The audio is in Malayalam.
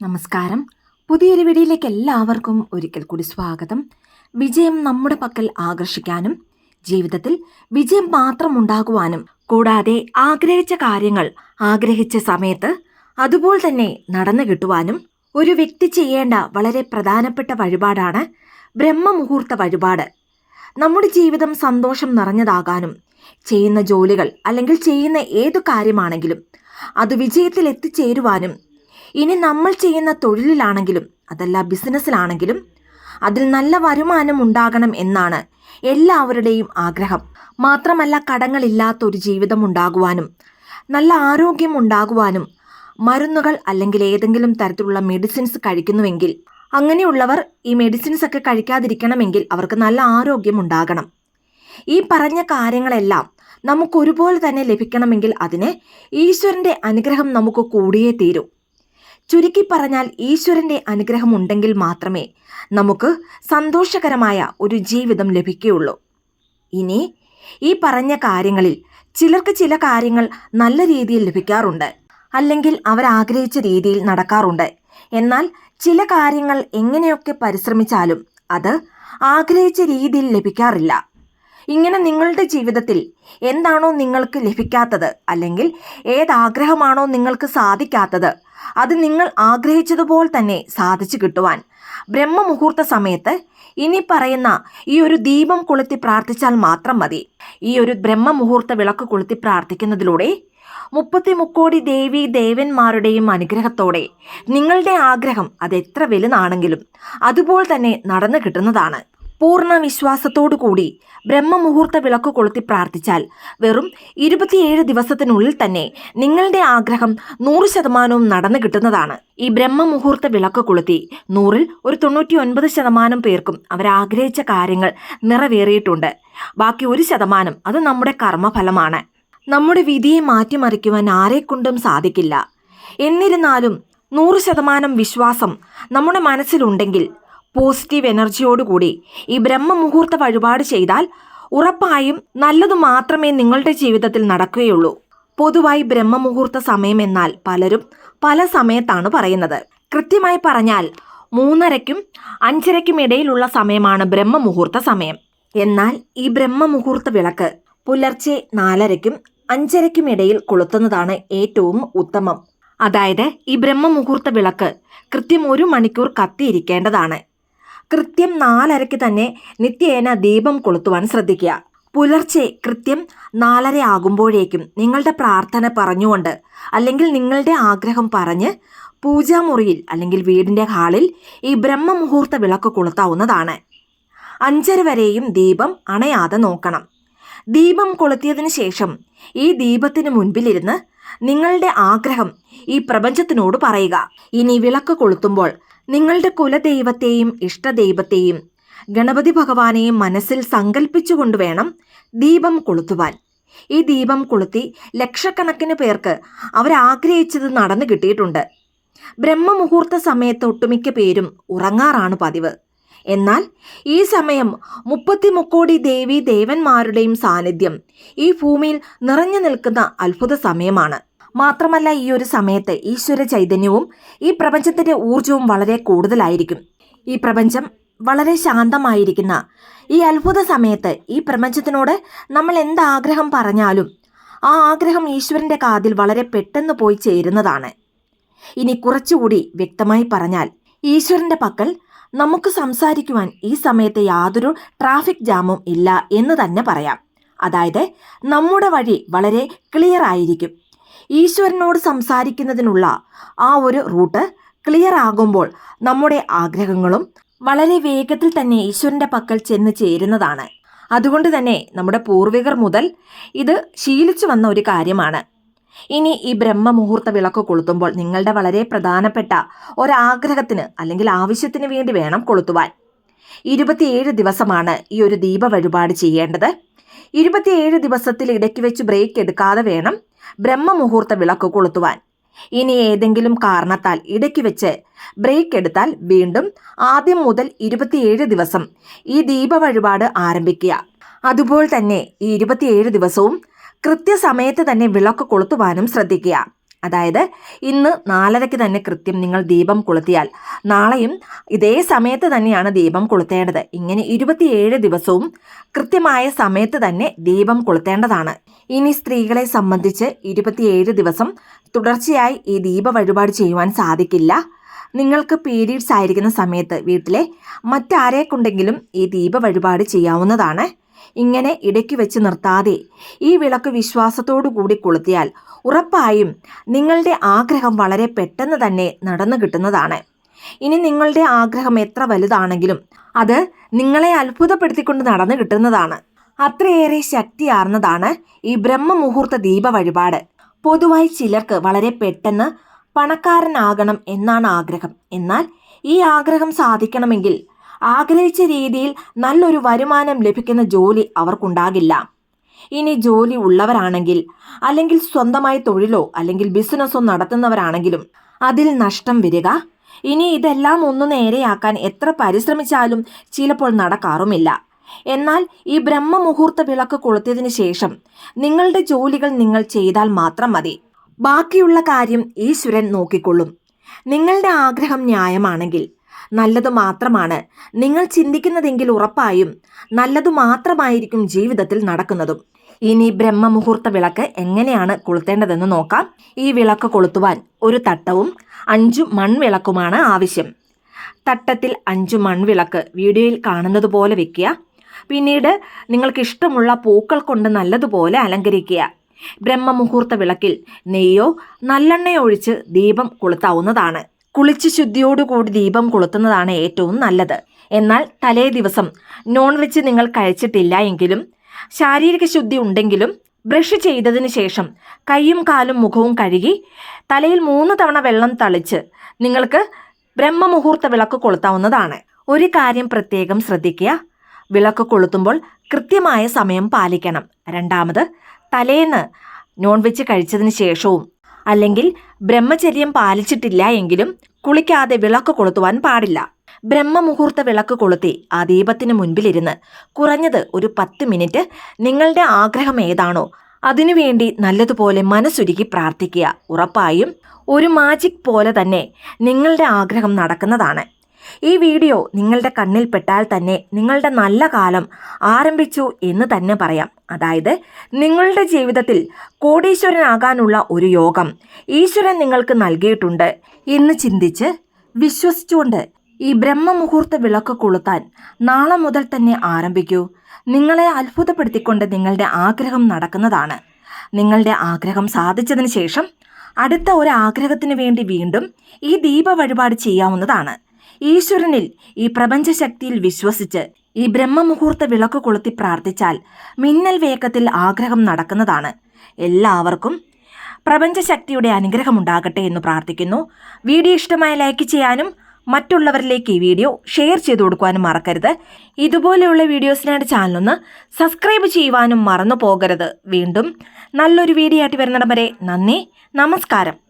നമസ്കാരം. പുതിയൊരു വീഡിയോയിലേക്ക് എല്ലാവർക്കും ഒരിക്കൽ കൂടി സ്വാഗതം. വിജയം നമ്മുടെ പക്കൽ ആകർഷിക്കാനും ജീവിതത്തിൽ വിജയം മാത്രം ഉണ്ടാകുവാനും കൂടാതെ ആഗ്രഹിച്ച കാര്യങ്ങൾ ആഗ്രഹിച്ച സമയത്ത് അതുപോലെ തന്നെ നടന്നു കിട്ടുവാനും ഒരു വ്യക്തി ചെയ്യേണ്ട വളരെ പ്രധാനപ്പെട്ട വഴിപാടാണ് ബ്രഹ്മമുഹൂർത്ത വഴിപാട്. നമ്മുടെ ജീവിതം സന്തോഷം നിറഞ്ഞതാകാനും ചെയ്യുന്ന ജോലികൾ അല്ലെങ്കിൽ ചെയ്യുന്ന ഏതു കാര്യമാണെങ്കിലും അത് വിജയത്തിൽ എത്തിച്ചേരുവാനും ഇനി നമ്മൾ ചെയ്യുന്ന തൊഴിലിലാണെങ്കിലും അതല്ല ബിസിനസ്സിലാണെങ്കിലും അതിൽ നല്ല വരുമാനം ഉണ്ടാകണം എന്നാണ് എല്ലാവരുടെയും ആഗ്രഹം. മാത്രമല്ല കടങ്ങളില്ലാത്ത ഒരു ജീവിതം ഉണ്ടാകുവാനും നല്ല ആരോഗ്യം ഉണ്ടാകുവാനും മരുന്നുകൾ അല്ലെങ്കിൽ ഏതെങ്കിലും തരത്തിലുള്ള മെഡിസിൻസ് കഴിക്കുന്നുവെങ്കിൽ അങ്ങനെയുള്ളവർ ഈ മെഡിസിൻസ് ഒക്കെ കഴിക്കാതിരിക്കണമെങ്കിൽ അവർക്ക് നല്ല ആരോഗ്യം ഉണ്ടാകണം. ഈ പറഞ്ഞ കാര്യങ്ങളെല്ലാം നമുക്ക് ഒരുപോലെ തന്നെ ലഭിക്കണമെങ്കിൽ അതിന് ഈശ്വരന്റെ അനുഗ്രഹം നമുക്ക് കൂടിയേ തീരൂ. ചുരുക്കി പറഞ്ഞാൽ ഈശ്വരന്റെ അനുഗ്രഹം ഉണ്ടെങ്കിൽ മാത്രമേ നമുക്ക് സന്തോഷകരമായ ഒരു ജീവിതം ലഭിക്കുകയുള്ളൂ. ഇനി ഈ പറഞ്ഞ കാര്യങ്ങളിൽ ചിലർക്ക് ചില കാര്യങ്ങൾ നല്ല രീതിയിൽ ലഭിക്കാറുണ്ട്. അല്ലെങ്കിൽ അവർ ആഗ്രഹിച്ച രീതിയിൽ നടക്കാറുണ്ട്. എന്നാൽ ചില കാര്യങ്ങൾ എങ്ങനെയൊക്കെ പരിശ്രമിച്ചാലും അത് ആഗ്രഹിച്ച രീതിയിൽ ലഭിക്കാറില്ല. ഇങ്ങനെ നിങ്ങളുടെ ജീവിതത്തിൽ എന്താണോ നിങ്ങൾക്ക് ലഭിക്കാത്തത് അല്ലെങ്കിൽ ഏതാഗ്രഹമാണോ നിങ്ങൾക്ക് സാധിക്കാത്തത് അത് നിങ്ങൾ ആഗ്രഹിച്ചതുപോലെ തന്നെ സാധിച്ചു കിട്ടുവാൻ. ബ്രഹ്മമുഹൂർത്ത സമയത്ത് ഇനി പറയുന്ന ഈ ഒരു ദീപം കൊളുത്തി പ്രാർത്ഥിച്ചാൽ മാത്രം മതി. ഈ ഒരു ബ്രഹ്മമുഹൂർത്ത വിളക്ക് കൊളുത്തി പ്രാർത്ഥിക്കുന്നതിലൂടെ മുപ്പത്തി മുക്കോടി ദേവി ദേവന്മാരുടെയും അനുഗ്രഹത്തോടെ നിങ്ങളുടെ ആഗ്രഹം അത് എത്ര വലുതാണെങ്കിലും അതുപോലെ തന്നെ നടന്നു കിട്ടുന്നതാണ്. പൂർണ വിശ്വാസത്തോടു കൂടി ബ്രഹ്മമുഹൂർത്ത വിളക്ക് കൊളുത്തി പ്രാർത്ഥിച്ചാൽ വെറും ഇരുപത്തിയേഴ് ദിവസത്തിനുള്ളിൽ തന്നെ നിങ്ങളുടെ ആഗ്രഹം നൂറ് ശതമാനവും നടന്നു കിട്ടുന്നതാണ്. ഈ ബ്രഹ്മമുഹൂർത്ത വിളക്ക് കൊളുത്തി നൂറിൽ ഒരു തൊണ്ണൂറ്റി ഒൻപത് ശതമാനം പേർക്കും അവരാഗ്രഹിച്ച കാര്യങ്ങൾ നിറവേറിയിട്ടുണ്ട്. ബാക്കി ഒരു ശതമാനം അത് നമ്മുടെ കർമ്മഫലമാണ്. നമ്മുടെ വിധിയെ മാറ്റിമറിക്കുവാൻ ആരെക്കൊണ്ടും സാധിക്കില്ല. എന്നിരുന്നാലും നൂറ് ശതമാനം വിശ്വാസം നമ്മുടെ മനസ്സിലുണ്ടെങ്കിൽ പോസിറ്റീവ് എനർജിയോടുകൂടി ഈ ബ്രഹ്മമുഹൂർത്ത വഴിപാട് ചെയ്താൽ ഉറപ്പായും നല്ലതു മാത്രമേ നിങ്ങളുടെ ജീവിതത്തിൽ നടക്കുകയുള്ളൂ. പൊതുവായി ബ്രഹ്മമുഹൂർത്ത സമയം എന്നാൽ പലരും പല സമയത്താണ് പറയുന്നത്. കൃത്യമായി പറഞ്ഞാൽ മൂന്നരയ്ക്കും അഞ്ചരയ്ക്കും ഇടയിലുള്ള സമയമാണ് ബ്രഹ്മമുഹൂർത്ത സമയം. എന്നാൽ ഈ ബ്രഹ്മമുഹൂർത്ത വിളക്ക് പുലർച്ചെ നാലരയ്ക്കും അഞ്ചരയ്ക്കും ഇടയിൽ കൊളുത്തുന്നതാണ് ഏറ്റവും ഉത്തമം. അതായത് ഈ ബ്രഹ്മമുഹൂർത്ത വിളക്ക് കൃത്യം ഒരു മണിക്കൂർ കത്തിയിരിക്കേണ്ടതാണ്. കൃത്യം നാലരയ്ക്ക് തന്നെ നിത്യേന ദീപം കൊളുത്തുവാൻ ശ്രദ്ധിക്കുക. പുലർച്ചെ കൃത്യം നാലര ആകുമ്പോഴേക്കും നിങ്ങളുടെ പ്രാർത്ഥന പറഞ്ഞുകൊണ്ട് അല്ലെങ്കിൽ നിങ്ങളുടെ ആഗ്രഹം പറഞ്ഞ് പൂജാമുറിയിൽ അല്ലെങ്കിൽ വീടിന്റെ ഹാളിൽ ഈ ബ്രഹ്മമുഹൂർത്ത വിളക്ക് കൊളുത്താവുന്നതാണ്. അഞ്ചര വരെയും ദീപം അണയാതെ നോക്കണം. ദീപം കൊളുത്തിയതിനു ശേഷം ഈ ദീപത്തിന് മുൻപിലിരുന്ന് നിങ്ങളുടെ ആഗ്രഹം ഈ പ്രപഞ്ചത്തിനോട് പറയുക. ഇനി വിളക്ക് കൊളുത്തുമ്പോൾ നിങ്ങളുടെ കുലദൈവത്തെയും ഇഷ്ടദൈവത്തെയും ഗണപതി ഭഗവാനെയും മനസ്സിൽ സങ്കല്പിച്ചുകൊണ്ട് വേണം ദീപം കൊളുത്തുവാൻ. ഈ ദീപം കൊളുത്തി ലക്ഷക്കണക്കിന് പേർക്ക് അവരാഗ്രഹിച്ചത് നടന്നു കിട്ടിയിട്ടുണ്ട്. ബ്രഹ്മമുഹൂർത്ത സമയത്ത് ഒട്ടുമിക്ക പേരും ഉറങ്ങാറാണ് പതിവ്. എന്നാൽ ഈ സമയം മുപ്പത്തി മുക്കോടി ദേവി ദേവന്മാരുടെയും സാന്നിധ്യം ഈ ഭൂമിയിൽ നിറഞ്ഞു നിൽക്കുന്ന അത്ഭുത സമയമാണ്. മാത്രമല്ല ഈ ഒരു സമയത്ത് ഈശ്വര ചൈതന്യവും ഈ പ്രപഞ്ചത്തിന്റെ ഊർജവും വളരെ കൂടുതലായിരിക്കും. ഈ പ്രപഞ്ചം വളരെ ശാന്തമായിരിക്കുന്ന ഈ അത്ഭുത സമയത്ത് ഈ പ്രപഞ്ചത്തിനോട് നമ്മൾ എന്ത് ആഗ്രഹം പറഞ്ഞാലും ആ ആഗ്രഹം ഈശ്വരന്റെ കാതിൽ വളരെ പെട്ടെന്ന് പോയി ചേരുന്നതാണ്. ഇനി കുറച്ചുകൂടി വ്യക്തമായി പറഞ്ഞാൽ ഈശ്വരന്റെ പക്കൽ നമുക്ക് സംസാരിക്കുവാൻ ഈ സമയത്ത് യാതൊരു ട്രാഫിക് ജാമും ഇല്ല എന്ന് തന്നെ പറയാം. അതായത് നമ്മുടെ വഴി വളരെ ക്ലിയർ ആയിരിക്കും. ഈശ്വരനോട് സംസാരിക്കുന്നതിനുള്ള ആ ഒരു റൂട്ട് ക്ലിയർ ആകുമ്പോൾ നമ്മുടെ ആഗ്രഹങ്ങളും വളരെ വേഗത്തിൽ തന്നെ ഈശ്വരന്റെ പക്കൽ ചെന്ന് ചേരുന്നതാണ്. അതുകൊണ്ട് തന്നെ നമ്മുടെ പൂർവികർ മുതൽ ഇത് ശീലിച്ചു വന്ന ഒരു കാര്യമാണ്. ഇനി ഈ ബ്രഹ്മമുഹൂർത്ത വിളക്ക് കൊളുത്തുമ്പോൾ നിങ്ങളുടെ വളരെ പ്രധാനപ്പെട്ട ഒരാഗ്രഹത്തിന് അല്ലെങ്കിൽ ആവശ്യത്തിന് വേണ്ടി വേണം കൊളുത്തുവാൻ. ഇരുപത്തിയേഴ് ദിവസമാണ് ഈ ഒരു ദീപ വഴിപാട് ചെയ്യേണ്ടത്. ഇരുപത്തിയേഴ് ദിവസത്തിൽ ഇടയ്ക്ക് വെച്ച് ബ്രേക്ക് എടുക്കാതെ വേണം ബ്രഹ്മമുഹൂർത്ത വിളക്ക് കൊളുത്തുവാൻ. ഇനി ഏതെങ്കിലും കാരണത്താൽ ഇടയ്ക്ക് വെച്ച് ബ്രേക്ക് എടുത്താൽ വീണ്ടും ആദ്യം മുതൽ ഇരുപത്തിയേഴ് ദിവസം ഈ ദീപ വഴിപാട് ആരംഭിക്കുക. അതുപോലെ തന്നെ ഈ ഇരുപത്തിയേഴ് ദിവസവും കൃത്യസമയത്ത് തന്നെ വിളക്ക് കൊളുത്തുവാനും ശ്രദ്ധിക്കുക. അതായത് ഇന്ന് നാലരയ്ക്ക് തന്നെ കൃത്യം നിങ്ങൾ ദീപം കൊളുത്തിയാൽ. നാളെയും ഇതേ സമയത്ത് തന്നെയാണ് ദീപം കൊളുത്തേണ്ടത്. ഇങ്ങനെ ഇരുപത്തിയേഴ് ദിവസവും കൃത്യമായ സമയത്ത് തന്നെ ദീപം കൊളുത്തേണ്ടതാണ്. ഇനി സ്ത്രീകളെ സംബന്ധിച്ച് ഇരുപത്തിയേഴ് ദിവസം തുടർച്ചയായി ഈ ദീപ വഴിപാട് ചെയ്യുവാൻ സാധിക്കില്ല. നിങ്ങൾക്ക് പീരീഡ്സ് ആയിരിക്കുന്ന സമയത്ത് വീട്ടിലെ മറ്റാരെ കൊണ്ടെങ്കിലും ഈ ദീപ വഴിപാട് ചെയ്യാവുന്നതാണ്. ഇങ്ങനെ ഇടയ്ക്ക് വെച്ച് നിർത്താതെ ഈ വിളക്ക് വിശ്വാസത്തോടു കൂടി കൊളുത്തിയാൽ ഉറപ്പായും നിങ്ങളുടെ ആഗ്രഹം വളരെ പെട്ടെന്ന് തന്നെ നടന്നു കിട്ടുന്നതാണ്. ഇനി നിങ്ങളുടെ ആഗ്രഹം എത്ര വലുതാണെങ്കിലും അത് നിങ്ങളെ അത്ഭുതപ്പെടുത്തിക്കൊണ്ട് നടന്നു കിട്ടുന്നതാണ്. അത്രയേറെ ശക്തിയാർന്നതാണ് ഈ ബ്രഹ്മമുഹൂർത്ത ദീപ വഴിപാട്. പൊതുവായി ചിലർക്ക് വളരെ പെട്ടെന്ന് പണക്കാരനാകണം എന്നാണ് ആഗ്രഹം. എന്നാൽ ഈ ആഗ്രഹം സാധിക്കണമെങ്കിൽ ആഗ്രഹിച്ച രീതിയിൽ നല്ലൊരു വരുമാനം ലഭിക്കുന്ന ജോലി അവർക്കുണ്ടാകില്ല. ഇനി ജോലി ഉള്ളവരാണെങ്കിൽ അല്ലെങ്കിൽ സ്വന്തമായി തൊഴിലോ അല്ലെങ്കിൽ ബിസിനസ്സോ നടത്തുന്നവരാണെങ്കിലും അതിൽ നഷ്ടം വരിക. ഇനി ഇതെല്ലാം ഒന്ന് നേരെയാക്കാൻ എത്ര പരിശ്രമിച്ചാലും ചിലപ്പോൾ നടക്കാറുമില്ല. എന്നാൽ ഈ ബ്രഹ്മമുഹൂർത്ത വിളക്ക് കൊളുത്തിയതിനു ശേഷം നിങ്ങളുടെ ജോലികൾ നിങ്ങൾ ചെയ്താൽ മാത്രം മതി. ബാക്കിയുള്ള കാര്യം ഈശ്വരൻ നോക്കിക്കൊള്ളും. നിങ്ങളുടെ ആഗ്രഹം ന്യായമാണെങ്കിൽ നല്ലതു മാത്രമാണ്. നിങ്ങൾ ചിന്തിക്കുന്നതെങ്കിൽ ഉറപ്പായും നല്ലതു മാത്രമായിരിക്കും ജീവിതത്തിൽ നടക്കുന്നതും. ഇനി ബ്രഹ്മമുഹൂർത്ത വിളക്ക് എങ്ങനെയാണ് കൊളുത്തേണ്ടതെന്ന് നോക്കാം. ഈ വിളക്ക് കൊളുത്തുവാൻ ഒരു തട്ടവും അഞ്ചു മൺവിളക്കുമാണ് ആവശ്യം. തട്ടത്തിൽ അഞ്ചു മൺവിളക്ക് വീഡിയോയിൽ കാണുന്നത് പോലെ വെക്കുക. പിന്നീട് നിങ്ങൾക്ക് ഇഷ്ടമുള്ള പൂക്കൾ കൊണ്ട് നല്ലതുപോലെ അലങ്കരിക്കുക. ബ്രഹ്മമുഹൂർത്ത വിളക്കിൽ നെയ്യോ നല്ലെണ്ണയോ ഒഴിച്ച് ദീപം കൊളുത്താവുന്നതാണ്. കുളിച്ച് ശുദ്ധിയോടുകൂടി ദീപം കൊളുത്തുന്നതാണ് ഏറ്റവും നല്ലത്. എന്നാൽ തലേ ദിവസം നോൺ വെജ് നിങ്ങൾ കഴിച്ചിട്ടില്ല എങ്കിലും ശാരീരിക ശുദ്ധി ഉണ്ടെങ്കിലും ബ്രഷ് ചെയ്തതിന് ശേഷം കൈയും കാലും മുഖവും കഴുകി തലയിൽ മൂന്ന് തവണ വെള്ളം തളിച്ച് നിങ്ങൾക്ക് ബ്രഹ്മമുഹൂർത്ത വിളക്ക് കൊളുത്താവുന്നതാണ്. ഒരു കാര്യം പ്രത്യേകം ശ്രദ്ധിക്കുക. വിളക്ക് കൊളുത്തുമ്പോൾ കൃത്യമായ സമയം പാലിക്കണം. രണ്ടാമത് തലേന്ന് നോൺ വെജ് കഴിച്ചതിന് ശേഷവും അല്ലെങ്കിൽ ബ്രഹ്മചര്യം പാലിച്ചിട്ടില്ല എങ്കിലും കുളിക്കാതെ വിളക്ക് കൊളുത്തുവാൻ പാടില്ല. ബ്രഹ്മമുഹൂർത്ത വിളക്ക് കൊളുത്തി ആ ദീപത്തിന് മുൻപിലിരുന്ന് കുറഞ്ഞത് ഒരു പത്ത് മിനിറ്റ് നിങ്ങളുടെ ആഗ്രഹം ഏതാണോ അതിനുവേണ്ടി നല്ലതുപോലെ മനസ്സുരുക്കി പ്രാർത്ഥിക്കുക. ഉറപ്പായും ഒരു മാജിക് പോലെ തന്നെ നിങ്ങളുടെ ആഗ്രഹം നടക്കുന്നതാണ്. ഈ വീഡിയോ നിങ്ങളുടെ കണ്ണിൽപ്പെട്ടാൽ തന്നെ നിങ്ങളുടെ നല്ല കാലം ആരംഭിച്ചു എന്ന് തന്നെ പറയാം. അതായത് നിങ്ങളുടെ ജീവിതത്തിൽ കോടീശ്വരനാകാനുള്ള ഒരു യോഗം ഈശ്വരൻ നിങ്ങൾക്ക് നൽകിയിട്ടുണ്ട് എന്ന് ചിന്തിച്ച് വിശ്വസിച്ചുകൊണ്ട് ഈ ബ്രഹ്മമുഹൂർത്ത വിളക്ക് കൊളുത്താൻ നാളെ മുതൽ തന്നെ ആരംഭിക്കൂ. നിങ്ങളെ അത്ഭുതപ്പെടുത്തിക്കൊണ്ട് നിങ്ങളുടെ ആഗ്രഹം നടക്കുന്നതാണ്. നിങ്ങളുടെ ആഗ്രഹം സാധിച്ചതിന് ശേഷം അടുത്ത ഒരു ആഗ്രഹത്തിന് വേണ്ടി വീണ്ടും ഈ ദീപ വഴിപാട് ചെയ്യാവുന്നതാണ്. ഈശ്വരനിൽ ഈ പ്രപഞ്ചശക്തിയിൽ വിശ്വസിച്ച് ഈ ബ്രഹ്മമുഹൂർത്ത വിളക്ക് കൊളുത്തി പ്രാർത്ഥിച്ചാൽ മിന്നൽ വേഗത്തിൽ ആഗ്രഹം നടക്കുന്നതാണ്. എല്ലാവർക്കും പ്രപഞ്ചശക്തിയുടെ അനുഗ്രഹമുണ്ടാകട്ടെ എന്ന് പ്രാർത്ഥിക്കുന്നു. വീഡിയോ ഇഷ്ടമായ ലൈക്ക് ചെയ്യാനും മറ്റുള്ളവരിലേക്ക് ഈ വീഡിയോ ഷെയർ ചെയ്തു കൊടുക്കുവാനും മറക്കരുത്. ഇതുപോലെയുള്ള വീഡിയോസിനായിട്ട് ചാനലൊന്ന് സബ്സ്ക്രൈബ് ചെയ്യുവാനും മറന്നു പോകരുത്. വീണ്ടും നല്ലൊരു വീഡിയോ ആയിട്ട് വരുന്നിടം വരെ നന്ദി നമസ്കാരം.